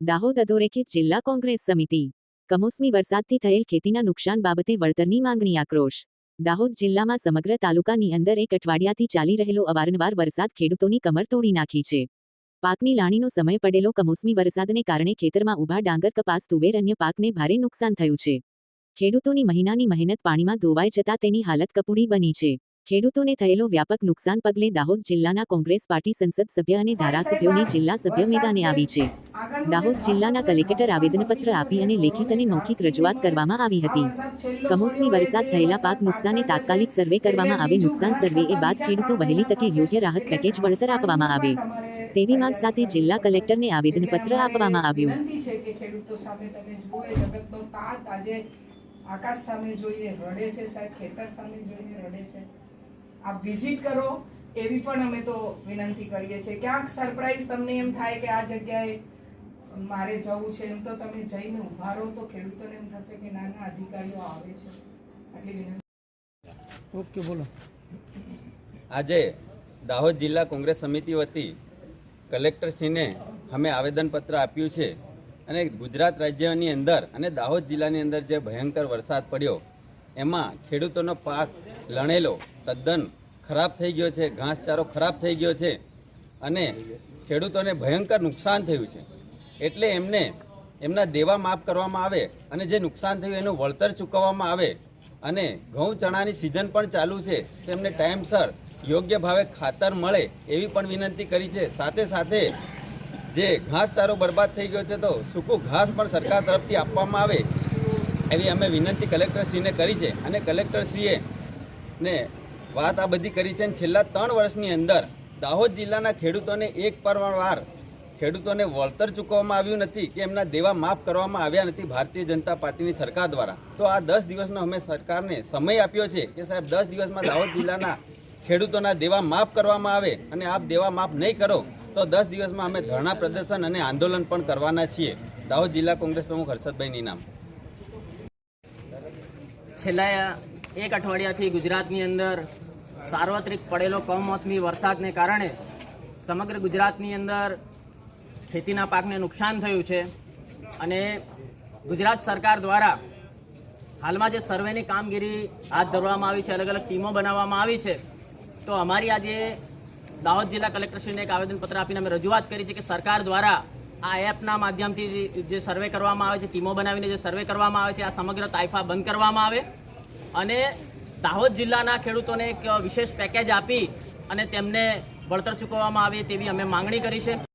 દાહોદ અધોરેખિત જિલ્લા કોંગ્રેસ સમિતિ. કમોસમી વરસાદથી થયેલ ખેતીના નુકસાન બાબતે વળતરની માંગણી આક્રોશ. દાહોદ જિલ્લામાં સમગ્ર તાલુકાની અંદર એક અઠવાડિયાથી ચાલી રહેલો અવારનવાર વરસાદ ખેડૂતોની કમર તોડી નાખી છે. પાકની લાણીનો સમય પડેલો કમોસમી વરસાદને કારણે ખેતરમાં ઊભા ડાંગર, કપાસ, તુવેર અન્ય પાકને ભારે નુકસાન થયું છે. ખેડૂતોની મહિનાની મહેનત પાણીમાં ધોવાઈ જતા તેની હાલત કપૂડી બની છે. ખેડૂતોને થયેલો વ્યાપક નુકસાન પગલે દાહોદ જિલ્લાના કોંગ્રેસ પાર્ટી સંસદ સભ્ય અને ધારાસભ્યોની જિલ્લા સભ્ય મેદાને આવી છે. દાહોદ જિલ્લાના કલેક્ટર આવેદનપત્ર આપી અને લેખિત અને મૌખિક રજૂઆત કરવામાં આવી હતી. કમોસમી વરસાદ થયેલા પાક નુકસાને તાત્કાલિક સર્વે કરવામાં આવે. નુકસાન સર્વે એ બાદ ખેડૂતો વહેલી તકે યોગ્ય રાહત પેકેજ વળતર આપવામાં આવે. તેવી માંગ સાથે જિલ્લા કલેક્ટરને આવેદનપત્ર આપવામાં આવ્યું. આકાશ સામે જોઈને રડે છે સાહેબ, ખેતર સામે જોઈને રડે છે. આપ વિઝિટ કરો એવી પણ અમે તો વિનંતી કરીએ છીએ. ક્યાંક સરપ્રાઈઝ તમને એમ થાય કે આ જગ્યાએ મારે જવું છે એમ તો તમે જઈને ઊભા રહો તો ખેડૂતોને એમ થશે કે નાના અધિકારીઓ આવે છે. આટલી વિનંતી. ઓકે બોલો. આજે દાહોદ જિલ્લા કોંગ્રેસ સમિતિ વતી કલેક્ટરશ્રીને અમે આવેદનપત્ર આપ્યું છે અને ગુજરાત રાજ્યની અંદર અને દાહોદ જિલ્લાની અંદર જે ભયંકર વરસાદ પડ્યો એમાં ખેડૂતોનો પાક લણેલો, તદ્દન ખરાબ થઈ ગયો છે, ઘાસચારો ખરાબ થઈ ગયો છે અને ખેડૂતોને ભયંકર નુકસાન થયું છે. એટલે એમને એમના દેવા માફ કરવામાં આવે અને જે નુકસાન થયું એનું વળતર ચૂકવવામાં આવે અને ઘઉં ચણાની સિઝન પણ ચાલુ છે તેમને ટાઈમસર યોગ્ય ભાવે ખાતર મળે એવી પણ વિનંતી કરી છે. સાથે સાથે જે ઘાસચારો બરબાદ થઈ ગયો છે, તો સૂકું ઘાસ પણ સરકાર તરફથી આપવામાં આવે એવી અમે વિનંતી કલેક્ટરશ્રીને કરી છે અને કલેક્ટરશ્રીએ ને વાત આ બધી કરી છે અને છેલ્લા ત્રણ વર્ષની અંદર દાહોદ જિલ્લાના ખેડૂતોને એક પર વાર ખેડૂતોને વળતર ચૂકવવામાં આવ્યું નથી કે એમના દેવા માફ કરવામાં આવ્યા નથી ભારતીય જનતા પાર્ટીની સરકાર દ્વારા. તો આ દસ દિવસનો અમે સરકારને સમય આપ્યો છે કે સાહેબ દસ દિવસમાં દાહોદ જિલ્લાના ખેડૂતોના દેવા માફ કરવામાં આવે અને આપ દેવા માફ નહીં કરો, તો દસ દિવસમાં અમે ધરણા પ્રદર્શન અને આંદોલન પણ કરવાના છીએ. દાહોદ જિલ્લા કોંગ્રેસ પ્રમુખ હર્ષદભાઈ નામ. છેલ્લા એક અઠવાડિયાથી ગુજરાતની અંદર સાર્વત્રિક પડેલો કમોસમી વરસાદને કારણે સમગ્ર ગુજરાતની અંદર ખેતીના પાકને નુકસાન થયું છે અને ગુજરાત સરકાર દ્વારા હાલમાં જે સર્વેની કામગીરી હાથ ધરવામાં આવી છે અલગ અલગ ટીમો બનાવવામાં આવી છે, તો અમારી આજે દાહોદ જિલ્લા કલેક્ટરશ્રીને એક આવેદનપત્ર આપીને અમે રજૂઆત કરી છે કે સરકાર દ્વારા આ એપના માધ્યમથી જે- સર્વે કરવામાં આવે છે, ટીમો બનાવીને જે સર્વે કરવામાં આવે છે, આ સમગ્ર તાઇફા બંધ કરવામાં આવે. અને દાહોદ જિલ્લાના ખેડૂતોને એક વિશેષ પેકેજ આપી અને તેમને વળતર ચૂકવવામાં આવે તેવી અમે માંગણી કરી છે.